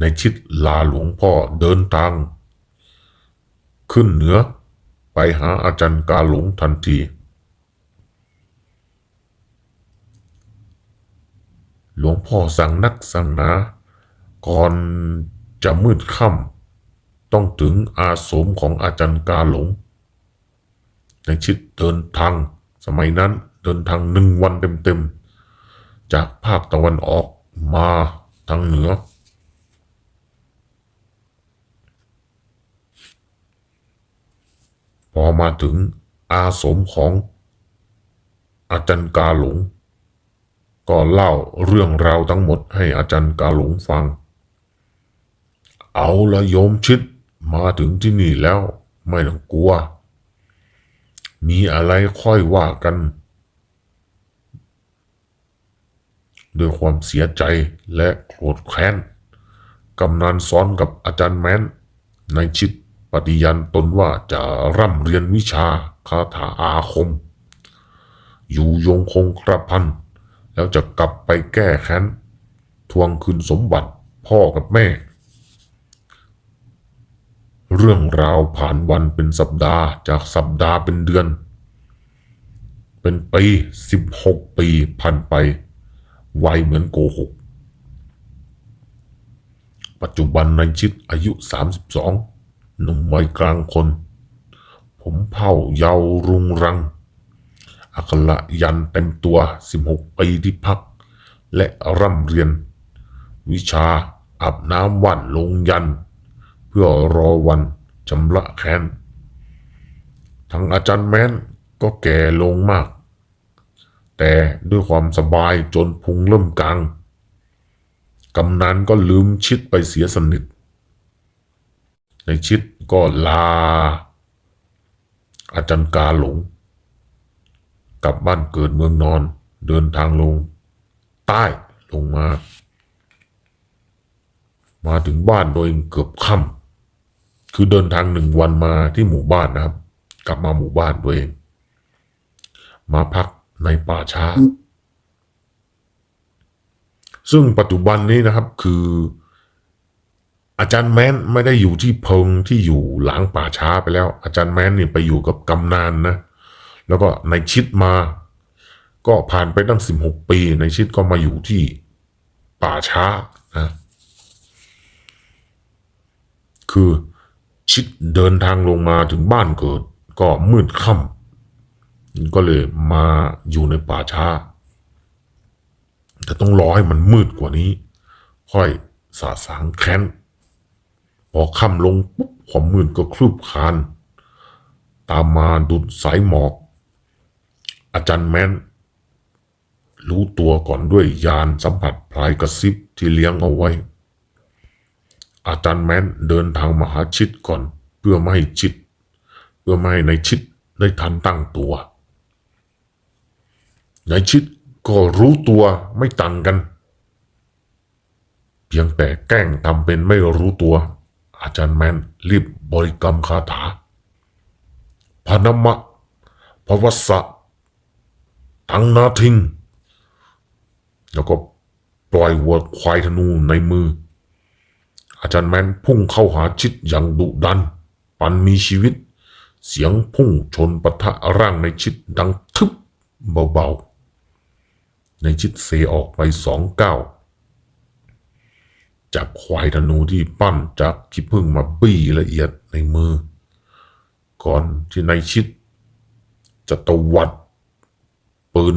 ในชิดลาหลวงพ่อเดินทาง ขึ้นเหนือไปหาอาจารย์กาหลงทันที หลวงพ่อสั่งนักสั่งหนาก่อนจะมืดค่ำต้องถึงอาสมของอาจารย์กาหลง ในชิดเดินทาง สมัยนั้นเดินทางหนึ่งวันเต็มๆ จากภาคตะวันออกมาทางเหนือ อมาถึงอาสมของอาจารย์กาหลง ก็เล่าเรื่องราวทั้งหมดให้อาจารย์กาหลงฟัง เอาละโยมชิดมาถึงที่นี่แล้ว ไม่ต้องกลัว มีอะไรค่อยว่ากัน ด้วยความเสียใจและโกรธแค้นกำนันซ้อนกับอาจารย์แม้นในชิด ปฏิญาณตนว่าจะร่ำเรียนวิชาคาถาอาคม อยู่ยงคงกระพัน แล้วจะกลับไปแก้แค้นทวงคืนสมบัติพ่อกับแม่ เรื่องราวผ่านวันเป็นสัปดาห์จากสัปดาห์เป็นเดือน เป็นปีสิบหกปีผ่านไป ไวเหมือนโกหกปัจจุบันในชิดอายุ32 หนุ่มวัยกลางคน ผมเผ่าเยาวรุงรัง อักละยันเต็มตัว 16 ปีที่พัก และร่ำเรียน วิชาอาบน้ำวันลงยัน เพื่อรอวันชำระแค้นทางอาจารย์แม้นก็แก่ลงมาก แต่ด้วยความสบายจนพุงเริ่มกลางกำนันก็ลืมชิดไปเสียสนิท ในชิดก็ลา อาจารย์กาหลง กลับบ้านเกิดเมืองนอน เดินทางลง ใต้ลงมา มาถึงบ้านโดยเกือบค่ำคือเดินทางหนึ่งวันมาที่หมู่บ้านนะครับ กลับมาหมู่บ้านตัวเอง มาพักในป่าช้า ซึ่งปัจจุบันนี้นะครับคือ อาจารย์แม้นไม่ได้อยู่ที่เพิงที่อยู่หลังป่าช้าไปแล้ว อาจารย์แม้นนี่ไปอยู่กับกำนานนะ แล้วก็ในชิดมา ก็ผ่านไปตั้งสิบหกปี ในชิดก็มาอยู่ที่ป่าช้านะ คือชิดเดินทางลงมาถึงบ้านเกิด ก็มืดค่ำก็เลยมาอยู่ในป่าช้า แต่ต้องรอให้มันมืดกว่านี้ ค่อยสาสางแค้น พอค่ำลงปุ๊บความมืดก็คลืบคาน ตามมาดุดสายหมอก อาจารย์แม้น รู้ตัวก่อนด้วยยานสัมผัสพลายกระซิบที่เลี้ยงเอาไว้ อาจารย์แม้นเดินทางมาหาชิดก่อน เพื่อไม่ให้ชิด เพื่อไม่ให้ในชิดได้ทันตั้งตัวในชิดก็รู้ตัวไม่ต่างกัน เพียงแต่แกล้งทำเป็นไม่รู้ตัว อาจารย์แมนรีบบริกรรมคาถาพนมะพวัสสะทังนาทิง แล้วก็ปล่อยวัวควายธนูในมือ อาจารย์แมนพุ่งเข้าหาชิดอย่างดุดัน ปันมีชีวิต เสียงพุ่งชนปะทะร่างในชิดดังทึบเบาๆ ในชิดเซออกไปสองเก้า จับควายธนูที่ปั้นจากขี้ผึ้งมาบี้ละเอียดในมือ ก่อนที่ในชิด จะตวัด ปืน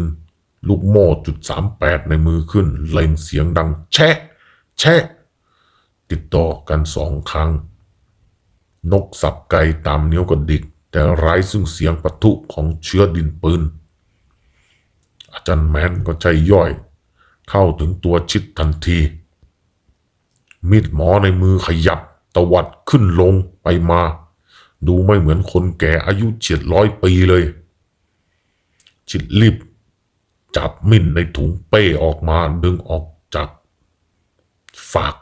ลูกโม่จุดสามแปดในมือขึ้น เล็งเสียงดัง แชะ แชะ ติดต่อกันสองครั้ง นกสับไก่ตามนิ้วกระดิก แต่ไร้ซึ่งเสียงปะทุของเชื้อดินปืน อาจารย์แมนก็ใจย่อย เข้าถึงตัวชิดทันที มีดหมอในมือขยับตวัดขึ้นลงไปมา ดูไม่เหมือนคนแก่อายุเฉียดร้อยปีเลยชิดรีบจับมิ่นในถุงเป้ออกมาดึงออกจากฝาก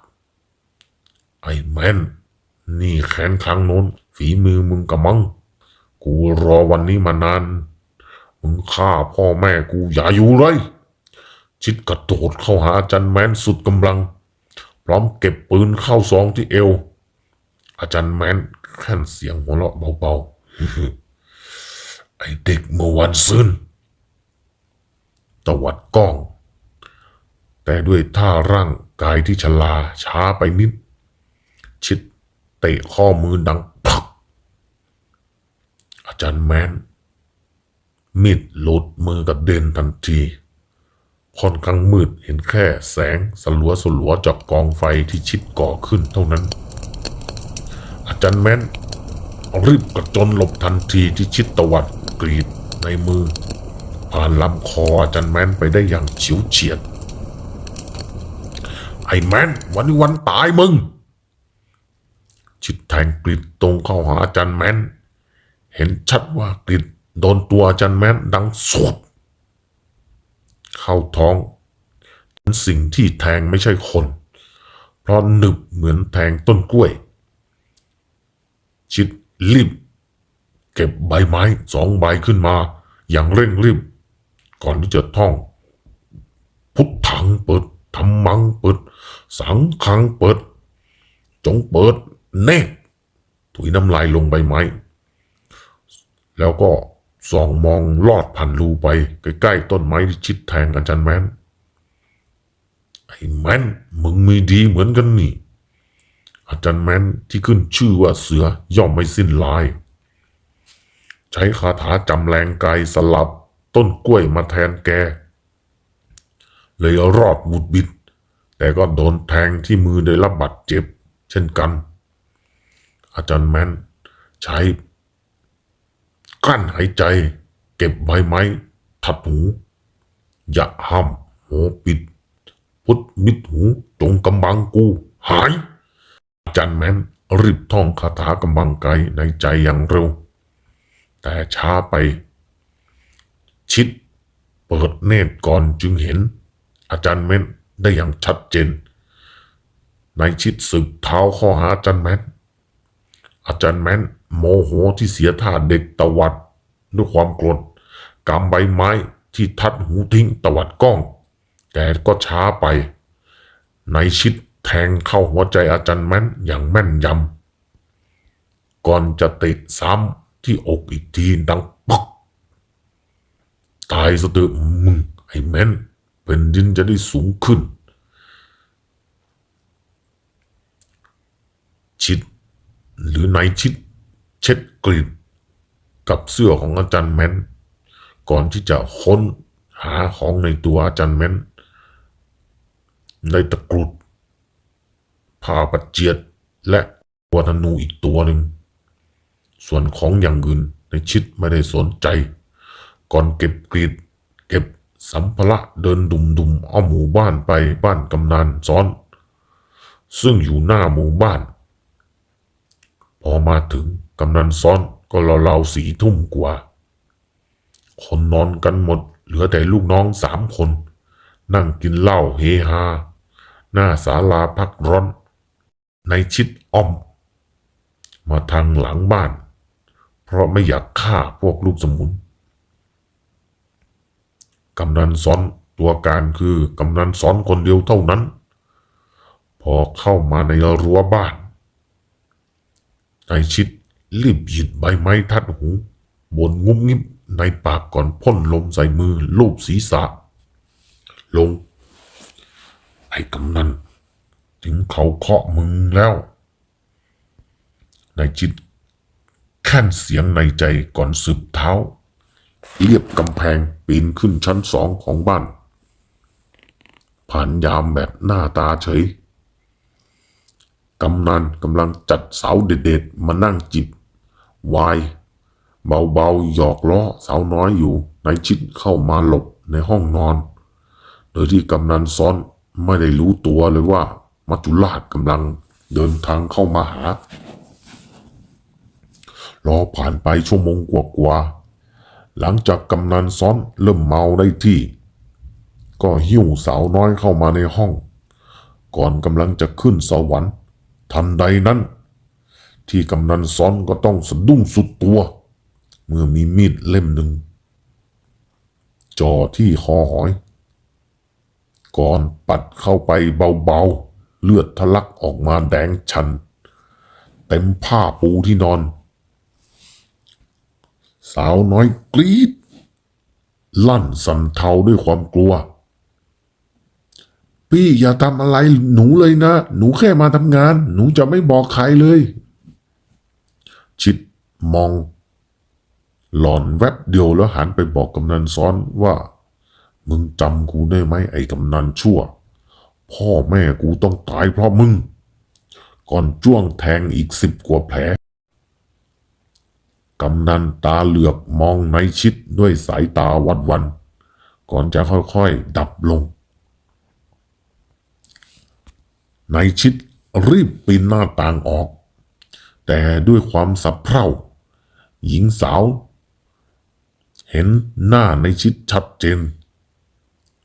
ไอ้แมนนี่แขนครั้งโน้น ฝีมือมึงกะมัง กูรอวันนี้มานาน มึงฆ่าพ่อแม่กูอย่าอยู่เลยชิดกระโดดเข้าหาอาจารย์แมนสุดกำลัง พร้อมเก็บปืนเข้าซองที่เอว อาจารย์แมนแค่นเสียงหัวเราะเบาๆ ไอเด็กเมื่อวันซืนตวัดกล้อง แต่ด้วยท่าร่างกายที่ชลาช้าไปนิด ชิดเตะข้อมือดังปัก อาจารย์แมนมีดหลุดมือกระเดนทันที ค่อนข้างมืดเห็นแค่แสงสลัวสลัวจากกองไฟที่ชิดก่อขึ้นเท่านั้น อาจารย์แมนรีบกระจนหลบทันทีที่ชิดตะวัดกรีดในมือ ผ่านลำคออาจารย์แมนไปได้อย่างเฉียวเฉียด ไอ้แมนวันนี้วันตายมึง ชิดแทงกรีดตรงเข้าหาอาจารย์แมนเห็นชัดว่ากรีดโดนตัวอาจารย์แมนดังสวบ เข้าท้องเป็นสิ่งที่แทงไม่ใช่คน เพราะหนึบเหมือนแทงต้นกล้วย ชิดรีบ เก็บใบไม้สองใบขึ้นมา อย่างเร่งรีบ ก่อนที่จะท่อง พุทธังเปิดธรรมังเปิด สังขังเปิด จงเปิดเนตรถุยน้ำลายลงใบไม้ แล้วก็ ส่องมองลอดผ่านรูไป ใกล้ๆต้นไม้ที่ชิดแทงอาจารย์แมนไอ้แมนมึงมีดีเหมือนกันนี่ อาจารย์แมนที่ขึ้นชื่อว่าเสือย่อมไม่สิ้นลาย ใช้คาถาจำแรงกายสลับต้นกล้วยมาแทนแก เลยรอดบุดบิด แต่ก็โดนแทงที่มือได้รับบาดเจ็บ เช่นกัน อาจารย์แมนใช้ กั้นหายใจ เก็บใบไม้ ทัดหู อย่าห้ามหูปิด พุทธมิดหูจงกำบังกู หาย อาจารย์แมนรีบท่องคาถากำบังไกในใจอย่างเร็ว แต่ช้าไป ชิดเปิดเนตรก่อนจึงเห็น อาจารย์แมนได้อย่างชัดเจนในชิดสืบเท้าข้อหาอาจารย์แมนอาจารย์แมน โมโหที่เสียท่าเด็กตวัดด้วยความโกรธกำใบไม้ที่ทัดหูทิ้งตวัดกล้อง แต่ก็ช้าไป ในชิดแทงเข้าหัวใจอาจารย์แม่นอย่างแม่นยำ ก่อนจะติดซ้ำที่อกอีกทีดังปัก ตายซะเถอะมึง ไอ้แม่นเป็นดินจะได้สูงขึ้น ชิดหรือนายชิด เช็ดกรีดกับเสื้อของอาจารย์แม้น ก่อนที่จะค้นหาของในตัวอาจารย์แม้น ในตะกรุดผ้าปัจเจียดและวัธนูอีกตัวหนึ่ง ส่วนของอย่างอื่นในชิดไม่ได้สนใจ ก่อนเก็บกรีดเก็บสัมภาระเดินดุมดุมอ้อมหมู่บ้านไปบ้านกำนันซ้อน ซึ่งอยู่หน้าหมู่บ้าน พอมาถึง กำนันซ้อนก็ราวๆสีทุ่มกว่า คนนอนกันหมด เหลือแต่ลูกน้องสามคน นั่งกินเหล้าเฮฮา หน้าศาลาพักร้อน ในชิดอ้อม มาทางหลังบ้าน เพราะไม่อยากฆ่าพวกลูกสมุน กำนันซ้อนตัวการคือกำนันซ้อนคนเดียวเท่านั้น พอเข้ามาในรั้วบ้าน ในชิด รีบหยิบใบไม้ทัดหูบนงุ้มงิบในปากก่อนพ่นลมใส่มือลูบศีรษะ ลง ไอ้กำนันถึงเขาเคาะมึงแล้วนายจิตแค่นเสียงในใจก่อนสืบเท้า เรียบกำแพงปีนขึ้นชั้นสองของบ้าน ผ่านยามแบบหน้าตาเฉยกำนันกำลังจัดเสาเด็ดๆมานั่งจิบ วายเบาๆหยอกล้อสาวน้อยอยู่ในายชิดเข้ามาหลบในห้องนอน โดยที่กำนันซ้อนไม่ได้รู้ตัวเลยว่า มัจจุราชกำลังเดินทางเข้ามาหา รอผ่านไปชั่วโมงกว่าๆหลังจากกำนันซ้อนเริ่มเมาได้ที่ ก็หิ้วสาวน้อยเข้ามาในห้อง ก่อนกำลังจะขึ้นสวรรค์ทันใดนั้น ที่กำนันซ้อนก็ต้องสะดุ้งสุดตัว เมื่อมีมีดเล่มหนึ่งจ่อที่คอหอย ก่อนปัดเข้าไปเบาๆ เลือดทะลักออกมาแดงชัน เต็มผ้าปูที่นอน สาวน้อยกรีด ลั่นสันเทาด้วยความกลัว พี่อย่าทำอะไรหนูเลยนะ หนูแค่มาทำงาน หนูจะไม่บอกใครเลย ชิดมอง หลอนแวบเดียวแล้วหันไปบอกกำนันซ้อนว่า มึงจำกูได้ไหมไอ้กำนันชั่ว พ่อแม่กูต้องตายเพราะมึง ก่อนจ้วงแทงอีกสิบกว่าแผลกำนันตาเหลือกมองในชิดด้วยสายตาวัดวัน ก่อนจะค่อยๆ ดับลง ในชิดรีบปีนหน้าต่างออก แต่ด้วยความสับเพร่า หญิงสาว เห็นหน้าในชิดชัดเจน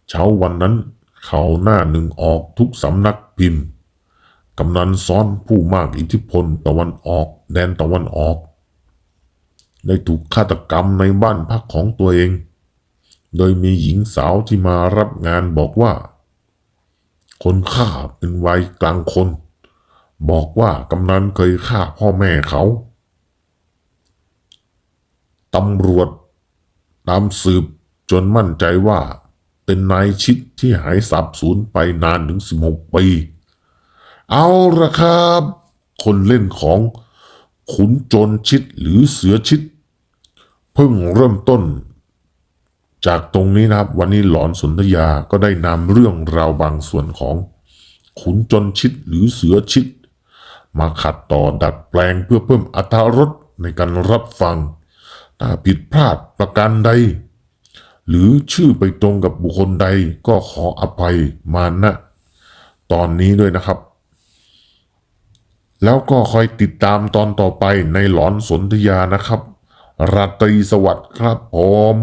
เช้าวันนั้นเขาหน้าหนึ่งออกทุกสำนักพิมพ์ กำนันซ้อนผู้มากอิทธิพลตะวันออก แดนตะวันออก ได้ถูกฆาตกรรมในบ้านพักของตัวเอง โดยมีหญิงสาวที่มารับงานบอกว่า คนฆ่าเป็นวัยกลางคน บอกว่ากำนันเคยฆ่าพ่อแม่เขา ตำรวจตามสืบจนมั่นใจว่าเป็นนายชิดที่หายสับสูญไปนานถึง 16 ปี เอาละครับ คนเล่นของขุนโจรชิดหรือเสือชิด เพิ่งเริ่มต้น จากตรงนี้นะครับ วันนี้หลอนสนธยาก็ได้นำเรื่องราวบางส่วนของขุนจนชิดหรือเสือชิด มาขัดต่อดัดแปลงเพื่อเพิ่มอรรถรสในการรับฟัง ถ้าผิดพลาดประการใด หรือชื่อไปตรงกับบุคคลใดก็ขออภัยมาณตอนนี้ด้วยนะครับ แล้วก็คอยติดตามตอนต่อไปในหลอนสนธยานะครับราตรีสวัสดิ์ครับผม